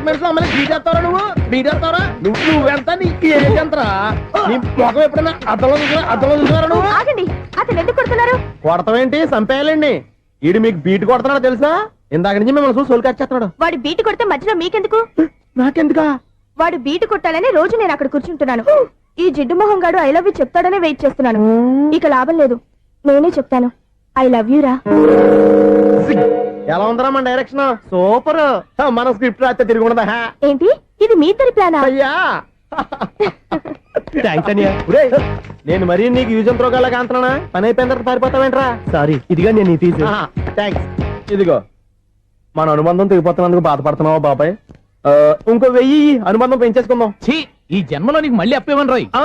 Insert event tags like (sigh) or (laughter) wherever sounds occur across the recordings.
అపార్ట్మెంట్స్లో అమ్మని బీటేస్తావరా నువ్వు? బీటేస్తావరా నువ్వు నువ్వెంత నీ ఏజ్ ఎంతరా? నీ ముఖం ఎప్పుడైనా అద్దంలో చూసినా అద్దంలో చూసినారా నువ్వు? ఆగండి. అతను ఎందుకు కొడుతున్నారు? కొడతావేంటి చంపేయాలండి. ఈడు మీకు బీట్ కొడుతున్నాడు తెలుసా? ఇందాక నుంచి మిమ్మల్ని చూసి సోల్ కచ్చేస్తున్నాడు వాడు బీటు కొడితే మధ్యలో మీకెందుకు? నాకెందుకా? వాడు బీటు కొట్టాలని రోజు నేను అక్కడ కూర్చుంటున్నాను. ఈ జిడ్డు మొహం గాడు ఐ లవ్ యూ చెప్తాడనే వెయిట్ చేస్తున్నాను. ఇక లాభం లేదు. నేనే చెప్తాను. ఐ లవ్ యూ రా. ఎలా ఉందరా మన డైరెక్షన్ సూపర్ మన స్క్రిప్ట్ రాస్తే తిరిగి ఉండదా? హా? ఏంటి? ఇది మీ ఇద్దరి ప్లానా అయ్యా. ఒరేయ్, నేను మరీ నీకు యూజ్ ఎంతో గల కాంతనా పని అయిపోయిన తర్వాత పారిపోతావేంట్రా? సారీ ఇదిగా నేను ఫీజు థ్యాంక్స్ ఇదిగో మన అనుబంధం తెగిపోతున్నందుకు బాధపడుతున్నావా బాబాయ్? ఆ, ఇంకో వెయ్యి అనుబంధం పెంచేసుకుందాం. ఛీ ఈ జన్మలో నీకు మళ్ళీ అప్పేమని రాయ్. ఆ,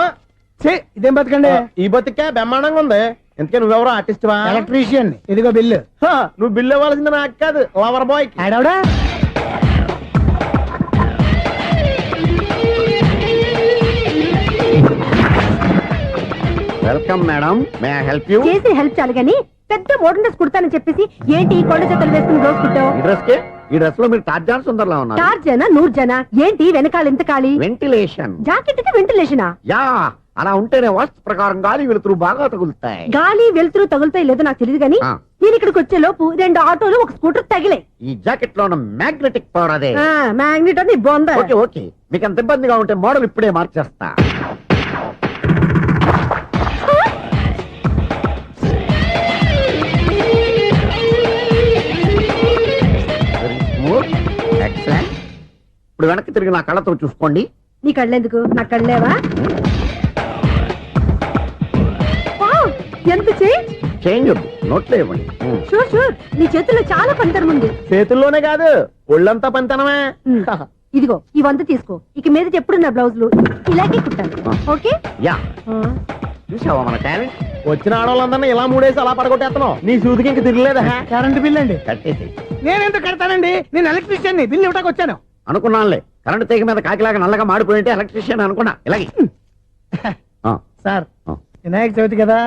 ఛీ, ఇదేం బతకండి? ఈ బతికే బ్రహ్మాండంగా ఉంది. ఎందుకే నువ్వెవరో ఆర్టిస్ట్ వా? ఎలక్ట్రీషియన్ ఇదిగో బిల్లు. హ, నువ్వు బిల్ ఇవ్వాల్సింది నాకు కాదు lover boy ఆడవడా welcome madam may help you చేసి హెల్ప్ చాలు గాని పెద్ద మోడల్ డ్రెస్ కుడతానని చెప్పేసి ఏంటి ఈ కొండ జతలు వేసుకుని రోజు కుట్టావు? ఈ డ్రెస్కి? ఈ డ్రెస్లో మీరు టార్జాన్ సుందర్లా ఉన్నారు. చార్ జన నూరు జన ఏంటి? వెనకాల ఎంత ఖాళీ? వెంటిలేషన్ జాకెట్కి వెంటిలేషనా యా అలా ఉంటేనే వాస్తు ప్రకారం గాలి వెలుతురు బాగా తగులుతాయి. గాలి వెలుతురు తగులుతాయి లేదో నాకు తెలియదు ఆ. నేను ఇక్కడికి వచ్చే లోపు రెండు ఆటోలు ఒక స్కూటర్ తగిలే ఈ జాకెట్లో ఉన్న మ్యాగ్నెటిక్ పవర్ అదే. మ్యాగ్నెట్ అని బొంద. Okay okay. మీకు అంత ఇబ్బందిగా ఉంటే మోడల్ ఇప్పుడే మార్చేస్తా. Very smooth. Excellent. ఇప్పుడు వెనక్కి తిరిగి నా కళ్ళతో చూసుకోండి. నీ కళ్ళెందుకు? నా కళ్ళేవా? చేంజ్ వద్దు. నోట్లో ఇవ్వండి. Hmm. షూర్ షూర్ నీ చేతుల్లో చాలా పంతరం ఉంది. చేతుల్లోనే కాదు ఒళ్ళంతా పంతనమే ఉమ్. (laughs) ఇదిగో ఈ వంద తీసుకో. ఇక మీద ఎప్పుడు నా బ్లౌజులు ఇలాగే కుట్టాను ఆ. ఓకే? యా. చూసావా మన టాలెంట్ వచ్చిన ఆడవాళ్ళందరినీ ఇలా మూడేసి అలా పడగొట్టేస్తున్నావు. నీ సూదికి ఇంక తిరగలేదా? కరెంట్ బిల్ అండి. కట్టేసి నేను ఎందుకు కడతానండి? నేను ఎలక్ట్రీషియన్ బిల్ ఇవ్వడానికి వచ్చాను. అనుకున్నానులే. కరెంట్ తీగ మీద కాకిలాగా నల్లగా మాడిపోయి ఉంటే ఎలక్ట్రీషియన్ అనుకున్నా. ఇలాగే. ఆ, (laughs) సార్ వినాయక చవితి కదా.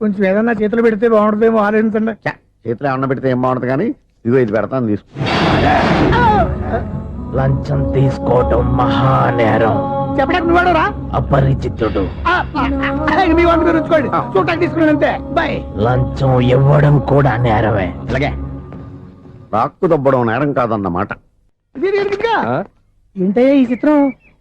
కొంచెం ఏదన్నా చేతులు పెడితే బాగుంటుందేమో ఆలోచించండి. చేతిలో అన్న పెడితే ఏం బాగుంటుంది కానీ ఇదిగో ఇది పెడతాను తీసుకో. లంచం తీసుకోవటం మహానేరం. చెప్పడానికి నువ్వాడరా అపరిచితుడు. మీ వంట మీరు ఉంచుకోండి. చూడటానికి తీసుకున్నాను అంతే. బాయ్ లంచం ఇవ్వడం కూడా నేరమే. ఇలాగే రాక్కు దబ్బడం నేరం కాదన్నమాట. ఏంటయ్యా ఈ చిత్రం?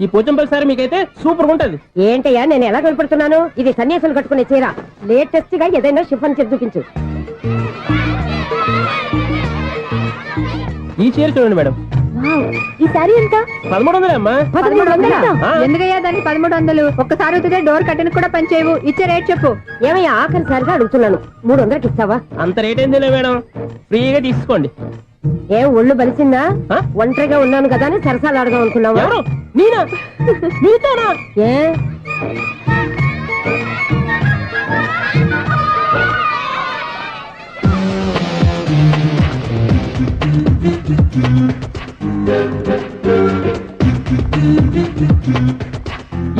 ఈ పోచంపల్లి సారి మీకైతే సూపర్ ఉంటది ఏంటయ్యా నేను ఎలా కనపడుతున్నాను? ఇది సన్యాసులు కట్టుకునే చీర. లేటెస్ట్గా ఏదైనా షిఫన్ చేసి చూపించు. ఈ చీర చూడండి మేడం. ఈ సారీ ఎంత? పదమూడు వందలే అమ్మా. పదమూడు వందలా? ఆ. ఎందుకయ్యా దానికి పదమూడు వందలు? ఒక్కసారి అవుతుందే డోర్ కట్టను కూడా పనిచేయవు. ఇచ్చే రేట్ చెప్పు. ఏమయ్యా ఆఖరిసారిగా అడుగుతున్నాను. మూడు వందలకి ఇస్తావా? అంత రేట్ ఏందిలే మేడం? ఫ్రీగా తీసుకోండి. ఏం ఒళ్ళు బలిసిందా? ఒంటరిగా ఉన్నాను కదా అని సరసాలు అడగా అనుకున్నావా? నేనా? నీతోనా? ఏ?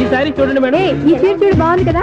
ఈ సారీ చూడండి మేడం. ఈ చీర చూడు బాగుంది కదా?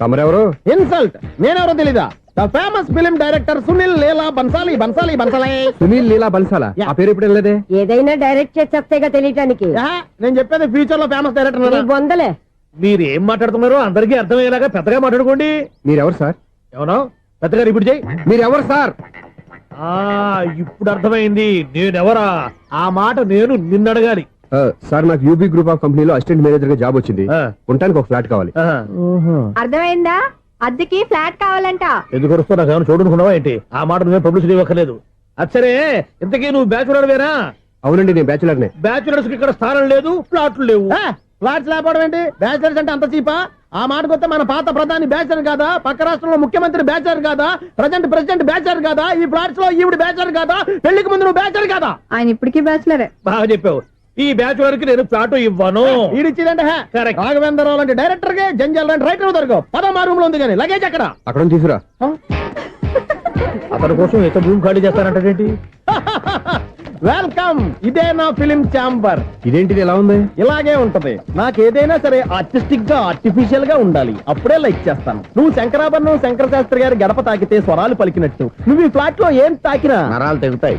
తమరెవరు? ఇన్సల్ట్. నేనెవరో తెలీదా? The famous film director Sunil Leela Bhansali Bhansali Bhansali. Sunil Leela బన్సాలా? ఆ పేరు ఇప్పుడు వెళ్ళలేదే? ఏదైనా డైరెక్ట్ చేసేస్తేగా తెలియటానికి. నేను చెప్పేది ఫ్యూచర్లో ఫేమస్ డైరెక్టర్ బొందలే మీరు ఏం మాట్లాడుతున్నారో అందరికీ అర్థమయ్యేలాగా పెద్దగా మాట్లాడుకోండి. మీరెవరు సార్? ఎవరో? పెద్దగా రిపీట్ చేయి. మీరెవరు సార్? ఆ ఇప్పుడు అర్థమైంది. నేనెవరా? ఆ మాట నేను నిన్ను అడగాలి సార్ నాకు యూబీ గ్రూప్ ఆఫ్ కంపెనీలో అసిస్టెంట్ మేనేజర్గా జాబ్ వచ్చింది. ఆ. ఉండటానికి ఒక ఫ్లాట్ కావాలి. ఆహా. అర్థమైందా? అద్దెకి ఫ్లాట్ కావాలంట. ఎందుకు వస్తున్నా నాకు ఏమైనా చూడనుకున్నావా ఏంటి? ఆ మాట నువ్వే పబ్లిసిటీ ఇవ్వక్కర్లేదు. అచ్చరే ఇంతకీ నువ్వు బ్యాచులర్ వేరా అవునండి నేను బ్యాచులర్ నే. బ్యాచులర్స్ ఇక్కడ స్థానం లేదు ప్లాట్లు లేవు. ఫ్లాట్స్ లేకపోవడం ఏంటి? బ్యాచలర్స్ అంటే అంత చీపా? ఆ మాటకొస్తే మన పాత ప్రధాని బ్యాచర్ కాదా? పక్క రాష్ట్రంలో ముఖ్యమంత్రి బ్యాచర్ కాదా? ప్రజెంట్ ప్రెసిడెంట్ బ్యాచర్ కాదా? ఈ ఫ్లాట్స్లో ఈవిడ బ్యాచర్ కాదా? పెళ్ళికి ముందు నువ్వు బ్యాచర్ కాదా? ఆయన ఇప్పటికీ బ్యాచులరే బాగా చెప్పావు. ఈ బ్యాచులర్కి నేను ప్లాట్ ఇవ్వను. రాఘవేంద్రరావు లాంటి డైరెక్టర్ గే జంజాల్ లాంటి రైటర్ దొరకవు. పదమా రూమ్లో ఉంది కానీ లగేజ్ అక్కడ అక్కడ నుంచి తీసుకురా. అతని కోసం ఎంత భూమి ఖాళీ చేస్తానంటే వెల్కమ్ ఇదే నా ఫిలిం ఛాంబర్ ఇదేంటిది ఎలా ఉంది? ఇలాగే ఉంటది. నాకు ఏదైనా సరే ఆర్టిస్టిక్గా ఆర్టిఫిషియల్గా ఉండాలి. అప్పుడే లైక్ చేస్తాను. నువ్వు శంకరాభరణం శంకర శాస్త్రి గారి గడప తాకితే స్వరాలు పలికినట్టు. నువ్వు ఈ ఫ్లాట్లో ఏం తాకినా? నరాలు తెగుతాయి.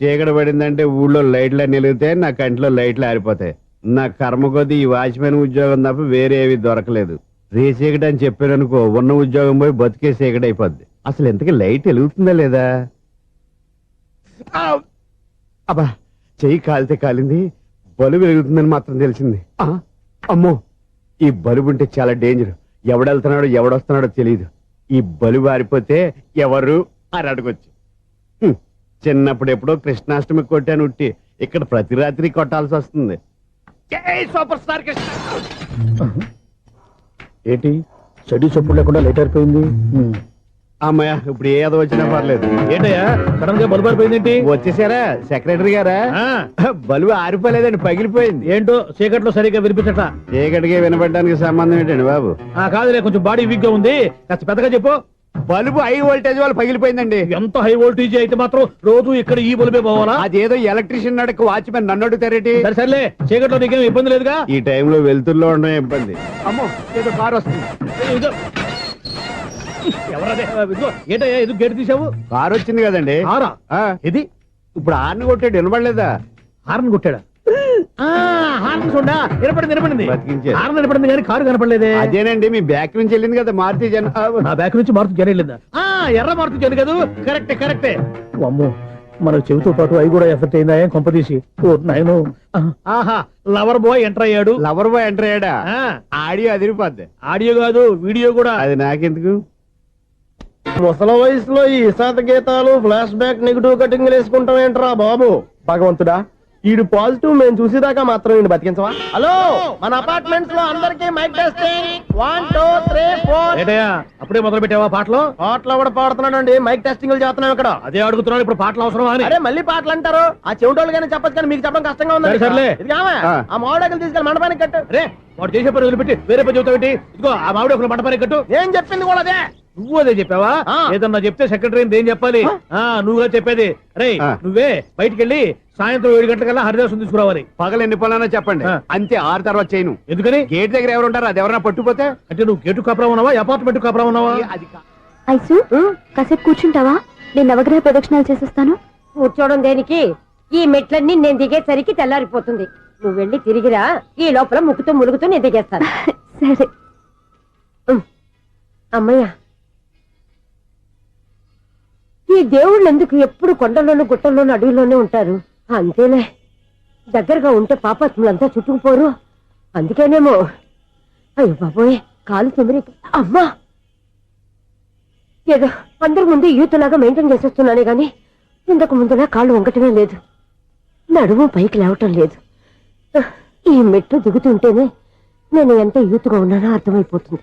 చీకటి పడిందంటే ఊళ్ళో లైట్లు అన్ని వెలిగితే నా కంటిలో లైట్లు ఆరిపోతాయి. నా కర్మ కొద్దీ ఈ వాచ్మెన్ ఉద్యోగం తప్ప వేరే ఏవి దొరకలేదు. రే చీకటి అని చెప్పారనుకో ఉన్న ఉద్యోగం పోయి బతికే చీకటి అయిపోద్ది. అసలు ఇంతకీ లైట్ వెలుగుతుందా లేదా! అబ్బా చెయ్యి కాలితే కాలింది బలుబు వెలుగుతుందని మాత్రం తెలిసింది! అమ్మో! ఈ బలుబు ఉంటే చాలా డేంజర్ ఎవడెళ్తున్నాడో ఎవడొస్తున్నాడో తెలియదు ఈ బలుబు ఆరిపోతే ఎవరు అని అడగొచ్చు. చిన్నప్పుడు ఎప్పుడో కృష్ణాష్టమి కొట్టాను ఉట్టి. ఇక్కడ ప్రతి రాత్రి కొట్టాల్సి వస్తుంది. Super star Krishna. ఏంటి? చెడు చప్పుడు లేకుండా లేట్ అయిపోయింది. అమ్మయ్య ఇప్పుడు ఏదో వచ్చినా పర్లేదు. ఏంటయ్యా? సడన్గా బలుపు అయిపోయిందేంటి వచ్చేసారా? సెక్రటరీ గారా? ఆ, బలువు ఆరిపోలేదండి పగిలిపోయింది. ఏంటో చీకట్లో సరిగ్గా వినిపించట చీకటికి వినపడడానికి సంబంధం ఏంటండి బాబు? ఆ కాదులే కొంచెం బాడీ వీక్గా ఉంది. కాస్త పెద్దగా చెప్పు. బల్బు హై వోల్టేజ్ వాళ్ళు పగిలిపోయిందండి. ఎంత హై వోల్టేజ్ అయితే మాత్రం రోజు ఇక్కడ ఈ బల్బే పోవాలా? అదేదో ఎలక్ట్రీషియన్ నడక వాచ్మెన్ నన్ను అడుగుతారేటి సరే సర్లే. చీకట్లో నీకేం ఇబ్బంది లేదుగా? ఈ టైంలో వెళ్తుల్లో ఉండడం ఇబ్బంది. అమ్మో ఏదో కారు వస్తుంది. ఇదిగో. ఎవరదే? ఇదిగో, ఏంటయ్యా ఎందుకు గేట్ తీసావు కారు వచ్చింది కదండి. ఆరా ఇది ఇప్పుడు ఆర్ని కొట్టాడు వినపడలేదా? హార్న్ కొట్టాడా? హార్న్ చూడా వినపడింది వినపడింది. బతికించారు. హార్న్ వినపడింది కానీ కారు కనపడలేదే. అదేనండి మీ బ్యాక్ నుంచి వెళ్ళింది కదా మారుతి జన నా బ్యాక్ నుంచి మారుతు జన వెళ్ళిందా? ఆ ఎర్ర మారుతు జన కదా. కరెక్టే కరెక్టే. అమ్మో మన చెవితో పాటు అవి కూడా ఎఫెక్ట్ అయిందా? ఏం కొంపదీసి ఓ నాయను. ఆహా లవర్ బాయ్ ఎంటర్ అయ్యాడు. లవర్ బాయ్ ఎంటర్ అయ్యాడా? ఆ, ఆడియో అదిరిపోద్ది. ఆడియో కాదు వీడియో కూడా. అది నాకెందుకు? ముసల వయసులో ఈ ఇసాత గీతాలు ఫ్లాష్ బ్యాక్ నెగిటివ్ కటింగ్ వేసుకుంటాం ఏంట్రా బాబు? భగవంతుడా ఈడు పాజిటివ్ మేము చూసేదాకా మాత్రం ఈయన బతికించవా? హలో మన అపార్ట్మెంట్స్లో అందరికీ mic testing one two three four అప్పుడే మొదలు పెట్టావా పాటలు? పాటలు కూడా పాడుతున్నాడు అండి మైక్ టెస్టింగ్ చేస్తున్నాం ఇక్కడ. అదే అడుగుతున్నాడు ఇప్పుడు పాటలు అవసరమా అని. అరే మళ్ళీ పాటలు అంటారు. ఆ చెవిటోళ్ళు కానీ చెప్పచ్చు కానీ మీకు చెప్పడం కష్టంగా ఉంది సరే, సర్లే. ఇది? ఆ. మామిడాకులు తీసుకెళ్ళి మండపానికి కట్టు. రే వాడు చేసే పని వదిలిపెట్టి వేరే పని చెబుతావు ఇదిగో ఆ మామిడి ఒకరు మంటపని కట్టు. ఏం చెప్పింది కూడా అదే? నువ్వు అదే చెప్పావా? ఆ. ఏదన్నా చెప్తే సెక్రటరీ ఏం చెప్పాలి? ఆ నువ్వుగా చెప్పేది. రే. నువ్వే బయటికి వెళ్ళి సాయంత్రం ఏడు గంటలకల్లా హరిదాసం తీసుకురావాలి. పగలు ఎన్ని పనులన్నా చెప్పండి. అంతే ఆరు తర్వాత చేయను. ఎందుకని? గేట్ దగ్గర ఎవరు ఉంటారు? అది ఎవరన్నా పట్టుపోతే అంటే నువ్వు గేటు కాపురా ఉన్నావా? అపార్ట్మెంట్ కాపురా ఉన్నావా? ఐసు కాసేపు కూర్చుంటావా? నేను నవగ్రహ ప్రదక్షిణాలు చేసేస్తాను. కూర్చోవడం దేనికి? ఈ మెట్లన్నీ నేను దిగేసరికి తెల్లారిపోతుంది. నువ్వు వెళ్ళి తిరిగిరా ఈ లోపల ముక్కుతూ ములుగుతూ నేను దిగేస్తాను. (laughs) సరే. అమ్మయ్య. ఈ దేవుళ్ళు ఎందుకు ఎప్పుడు కొండల్లోనూ గుట్టల్లోనూ అడవిలోనే ఉంటారు? అంతేలే. దగ్గరగా ఉంటే పాపాత్ములంతా చుట్టుకుపోరు. అందుకేనేమో. అయ్యో బాబోయ్ కాలు తిమిరి అమ్మా! ఏదో అందరి ముందు యూత్లాగా మెయింటైన్ చేసేస్తున్నానే గాని ఇంతకు ముందులా కాళ్ళు వంకటమే లేదు. నడుము పైకి లేవటం లేదు. ఈ మెట్టు దిగుతుంటేనే నేను ఎంత యూత్గా ఉన్నానో అర్థమైపోతుంది.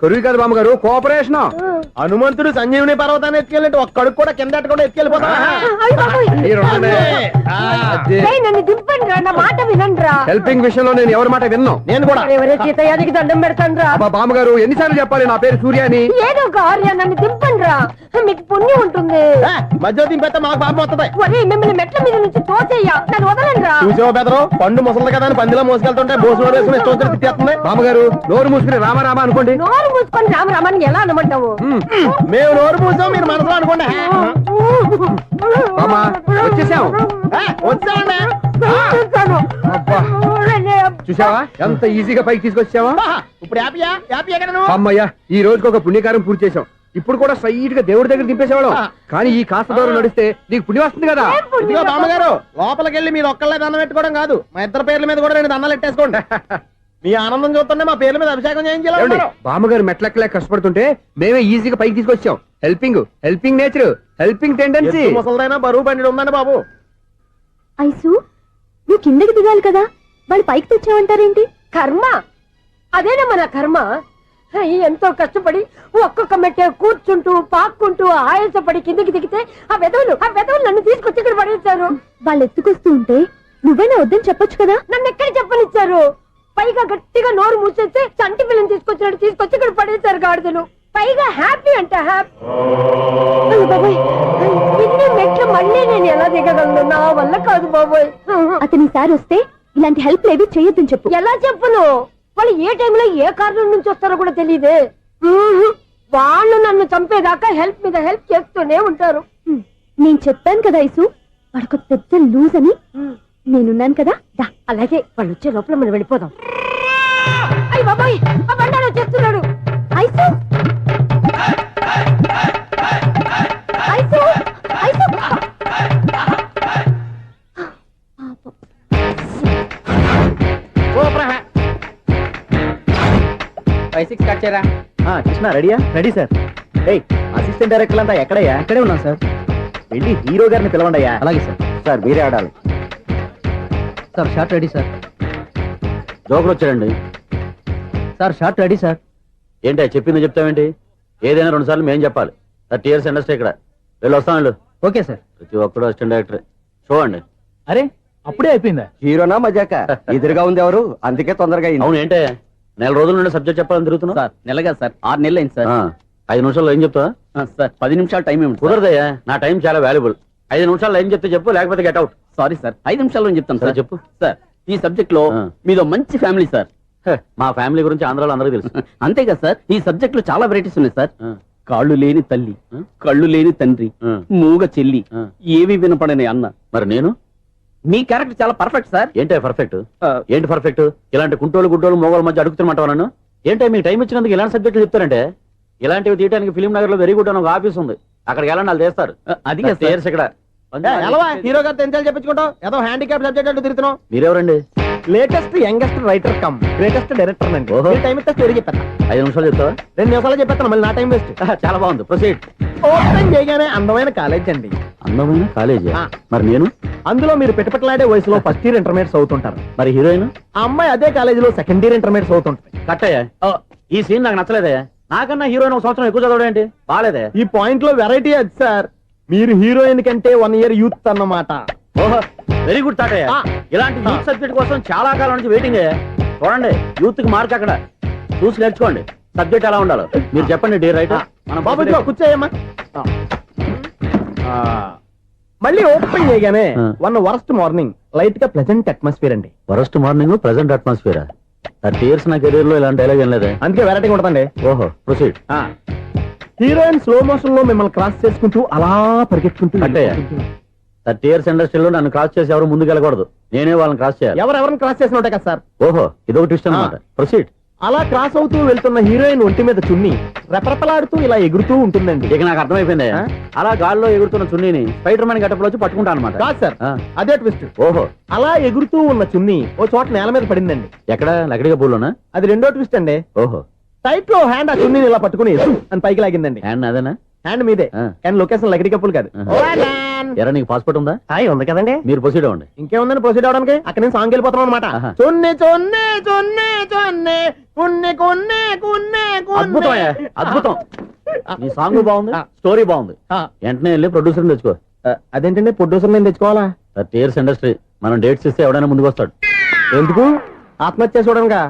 కొరువు కాదు బామ్మగారు కోఆపరేషన్. హనుమంతుడు సంజీవుని పర్వతాన్ని ఎత్తుకెళ్ళినట్టు ఒక్కడికి కూడా కింద ఎట్టకుండా ఎత్తుకెళ్ళిపోతా నన్ను దింపండి రా నా మాట వినండి రా హెల్పింగ్ విషయంలో నేను ఎవరి మాట విన్నాను నేను కూడా. ఎవరే సీతయ్యానికి దండం పెడతాను రా బామ్మగారు ఎన్నిసార్లు చెప్పాలి నా పేరు సూర్య అని ఏదో ఒక ఆర్య నన్ను దింపండి రా మీకు పుణ్యం ఉంటుంది. ఏ, మధ్యలో దింపేస్తే మాకు పాపం వస్తుంది. ఒరే మిమ్మల్ని మెట్ల మీద నుంచి తోచేయ్యా నన్ను వదలండి రా చూసావా బెదరు? పండు ముసలి కదా అని పందిలో మోసుకెళ్తుంటే బోసులో వేసుకుని స్తోత్రం తిట్టేస్తుంది. బామ్మగారు నోరు మూసుకుని రామారామ అనుకోండి. నోరు మూసుకొని రామరామని ఎలా అనమంటావు? మేము నోరు పూసాం మీరు మనసులో అనుకోండి. చూసావా? ఎంత ఈజీగా పైకి తీసుకొచ్చావా? ఇప్పుడు హ్యాపీయా? హ్యాపీ అమ్మయ్యా ఈ రోజుకి ఒక పుణ్యకారం పూర్తి చేసాం ఇప్పుడు కూడా స్ట్రైట్గా దేవుడి దగ్గర దింపేసేవాళ్ళం. కానీ ఈ కాస్త దూరం నడిస్తే నీకు పుణ్యం వస్తుంది కదా? ఇదిగో బామ్మగారు లోపలికి వెళ్ళి మీరు ఒక్కళ్ళే దండం పెట్టుకోవడం కాదు. మా ఇద్దరు పేర్ల మీద కూడా రెండు దండాలు ఎట్టేసుకోండి. మీ ఆనందం చూస్తుంటే మా పేర్ల మీద అభిషేకం చేయించాలి బామ్మగారు మెట్లెక్కలే కష్టపడుతుంటే మేమే ఈజీగా పైకి తీసుకొచ్చాం. Helping helping nature helping tendency. ముసలిదైనా బరువు బండి ఉందండి బాబు. ఐసు నువ్వు కిందకి దిగాలి కదా. వాళ్ళు పైకి తెచ్చావంటారేంటి? కర్మ. అదేనా మన కర్మ? అయ్య, ఎంతో కష్టపడి ఒక్కొక్క మెట్టే కూర్చుంటూ పాక్కుంటూ ఆయాసపడి కిందకి దిగితే ఆ వెదవులు ఆ వెదవులు నన్ను తీసుకొచ్చి ఇక్కడ పడేశారు. వాళ్ళు ఎత్తుకొస్తూ ఉంటే నువ్వైనా వద్దని చెప్పొచ్చు కదా? నన్ను ఎక్కడ చెప్పనిచ్చారు? పైగా గట్టిగా నోరు మూసేస్తే చంటి పిల్లని తీసుకొచ్చినట్టు తీసుకొచ్చి ఇక్కడ పడేశారు గాడిదలు. పైగా హ్యాపీ అంట హ్యాపీ. ఇన్ని మెట్లు మళ్ళీ నేను ఎలా దిగగలను? నా వల్ల కాదు బాబోయ్. అతని సారి వస్తే ఇలాంటి హెల్ప్ లేవి చేయొద్దని చెప్పు. ఎలా చెప్పును? వాళ్ళు ఏ టైంలో ఏ కారణం నుంచి వస్తారో కూడా తెలియదే వాళ్ళు నన్ను చంపేదాకా హెల్ప్ మీద హెల్ప్ చేస్తూనే ఉంటారు. నేను చెప్పాను కదా ఐసు వాడొక పెద్ద లూజ్ అని. నేనున్నాను కదా దా. అలాగే వాళ్ళు వచ్చే లోపల మనం వెళ్ళిపోదాం. అయ్య బాబాయ్ ఆ బండారు వచ్చేస్తున్నాడు ఐసు ఫైవ్ సిక్స్ కట్ చేయరా? కృష్ణ రెడీయా? Ready sir. ఏయ్ అసిస్టెంట్ డైరెక్టర్ అంతా ఎక్కడయ్యా? ఇక్కడే ఉన్నాం సార్. వెళ్ళి హీరో గారిని పిలవండి అయ్యా అలాగే సార్. సార్ మీరే ఆడాలి. Sir shot ready sir. జోకులు వచ్చాడండి. Sir shot ready sir. ఏంటి చెప్పింది చెప్తావేంటి? ఏదైనా రెండు సార్లు మేం చెప్పాలి. థర్టీ ఇయర్స్ ఇండస్ట్రీ ఇక్కడ. వెళ్ళి వస్తాం వెళ్ళు. Okay sir. ప్రతి ఒక్కడు అసిస్టెంట్ డైరెక్టర్ చూడండి. అరే అప్పుడే అయిపోయిందా? హీరోనా మజాక? (laughs) ఎదురుగా ఉంది ఎవరు? అందుకే తొందరగా అవును ఏంటే? నెల రోజుల నుండి సబ్జెక్ట్ చెప్పాలని తిరుగుతున్నా సార్ నెలగా సార్. ఆరు నెలలు అయింది సార్ ఐదు నిమిషాల్లో ఏం చెప్తా సార్ పది నిమిషాలు టైం సార్? కుదరదయ్యా. నా టైం చాలా వాల్యుబుల్. ఐదు నిమిషాల్లో ఏం చెప్తే చెప్పు లేకపోతే గెట్ అవుట్. సారీ సార్ ఐదు నిమిషాల్లో చెప్తాను సరే, చెప్పు. సార్ ఈ సబ్జెక్ట్లో. మీదో మంచి ఫ్యామిలీ సార్. మా ఫ్యామిలీ గురించి ఆంధ్రాలో అందరికీ తెలుసు. (laughs) అంతేగా సార్ ఈ సబ్జెక్ట్లో చాలా వెరైటీస్ ఉన్నాయి సార్. కాళ్ళు లేని తల్లి. కళ్ళు లేని తండ్రి మూగ చెల్లి. ఏవి వినపడని అన్న. మరి నేను? మీ క్యారెక్టర్ చాలా పర్ఫెక్ట్ సార్ ఏంటే పర్ఫెక్ట్ ఏంటి పర్ఫెక్ట్ ఇలాంటి కుంటోలు గుడ్డోలు మోగోళ్ళ మధ్య అడుగుతున్నమాట నన్ను? ఏంటో మీకు టైం ఇచ్చినందుకు ఇలాంటి సబ్జెక్టులు చెప్తారంటే? ఇలాంటివి తీయడానికి ఫిలిం నగర్లో వెరీ గుడ్ అని ఒక ఆఫీస్ ఉంది. అక్కడికి వెళ్ళండి వాళ్ళు చేస్తారు. అది ఇక్కడ. హీరో గారు తెంచాలి చెప్పించుకుంటావు? ఏదో హ్యాండిక్యాప్ సబ్జెక్ట్ అంటూ తిరుగుతున్నావు? మీరెవరండి? Latest youngest writer cum greatest director అండి ఓహో. టైం ఇస్తే స్టోరీ చెప్పేస్తా. ఐదు నిమిషాలు చెప్తావా? రెండు నిమిషాలు చెప్పేస్తాను మళ్ళీ నా టైం వేస్ట్ చాలా బాగుంది. ప్రొసీడ్ ఓపెన్ చేయగానే అందమైన కాలేజ్ అండి. అందమైన కాలేజీ ఆ. మరి నేను? అందులో మీరు పెట్టుపట్లాడే వయసులో ఫస్ట్ ఇయర్ ఇంటర్మీడియట్స్ అవుతుంటారు మరి హీరోయిన్ ఆ అమ్మాయి అదే కాలేజీలో సెకండ్ ఇయర్ ఇంటర్మీడియట్స్ అవుతుంటుంది కట్టయ్యా ఈ సీన్ నాకు నచ్చలేదయ్యా. నాకన్నా హీరోయిన్ ఒక సంవత్సరం ఎక్కువ చదవడం ఏంటి? బాగాలేదే. ఈ పాయింట్లో వెరైటీ అది సార్ మీరు హీరోయిన్ కంటే వన్ ఇయర్ యూత్ అన్నమాట. ఓహో. వెరీ గుడ్ తాటయ్య ఆ. ఇలాంటి యూత్ సబ్జెక్ట్ కోసం చాలా కాలం నుంచి వెయిటింగ్ చూడండి యూత్కి మార్క్ అక్కడ. చూసి నేర్చుకోండి. సబ్జెక్ట్ ఎలా ఉండాలో. మీరు చెప్పండి డీ రైట్ బాబు ఇదిగో కూర్చోయమ్మా. మళ్ళీ ఓపెన్ చేయగానే. వన్ వరస్ట్ మార్నింగ్ లైట్గా ప్లెజెంట్ అట్మాస్ఫియర్ అండి. First morning present atmosphere thirty years నా కెరీర్లో ఇలాంటి డైలాగ్ ఏం లేదే. అందుకే వెరైటీగా ఉంటుందండి. ఓహో ప్రొసీడ్ హీరోయిన్ స్లో మోషన్లో మిమ్మల్ని క్రాస్ చేసుకుంటూ అలా పరిగెత్తుకుంటూ అంటే థర్టీ ఇయర్స్ ఇండస్ట్రీలో నన్ను క్రాస్ చేసి ఎవరు ముందుకు వెళ్ళకూడదు. నేనే వాళ్ళని క్రాస్ చేయాలి. ఎవరెవరిని క్రాస్ చేసిన ఉంటాయి కదా సార్. ఓహో ఇదొక ట్విస్ట్ అనమాట ప్రొసీడ్. అలా క్రాస్ అవుతూ వెళ్తున్న హీరోయిన్ ఒంటి మీద చున్ని రెపరెపలాడుతూ ఇలా ఎగురుతూ ఉంటుందండి. ఇక నాకు అర్థమైపోయింది? అలా గాల్లో ఎగురుతున్న చున్నీని స్పైడర్ మ్యాన్ గట్టపులో వచ్చి పట్టుకుంటాను అనమాట కాదు సార్ అదే ట్విస్ట్. ఓహో. అలా ఎగురుతూ ఉన్న చున్ని ఓ చోట నేల మీద పడిందండి. ఎక్కడ? లకడిగా పూలోనా అది రెండో ట్విస్ట్ అండి. ఓహో. టైట్లో హ్యాండ్ ఆ చున్నీని ఇలా పట్టుకుని అని పైకి లాగిందండి. హ్యాండ్ అదేనా? హ్యాండ్ మీదే. కానీ లొకేషన్ లగడి కప్పులు కాదు. ఆహా. ఎరా నీకు పాస్పోర్ట్ ఉందా? హాయ్ ఉంది కదండి. మీరు ప్రొసీడ్ అవ్వండి. ఇంకేముందని ప్రొసీడ్ అవడానికి? అక్కడ నుంచి సాంగ్ వెళ్ళిపోతున్నాం అనమాట. చున్ని చున్ని చున్ని చున్ని కున్ని కున్ని కున్ని అద్భుతం అద్భుతం. నీ సాంగ్ బాగుంది. స్టోరీ బాగుంది. వెంటనే వెళ్ళి ప్రొడ్యూసర్ తెచ్చుకో. అదేంటండి? ప్రొడ్యూసర్ నేను తెచ్చుకోవాలా? థర్టీ ఇయర్స్ ఇండస్ట్రీ మనం డేట్స్ ఇస్తే ఎవడైనా ముందుకు వస్తాడు ఎందుకు? ఆత్మహత్య చూడనుగా.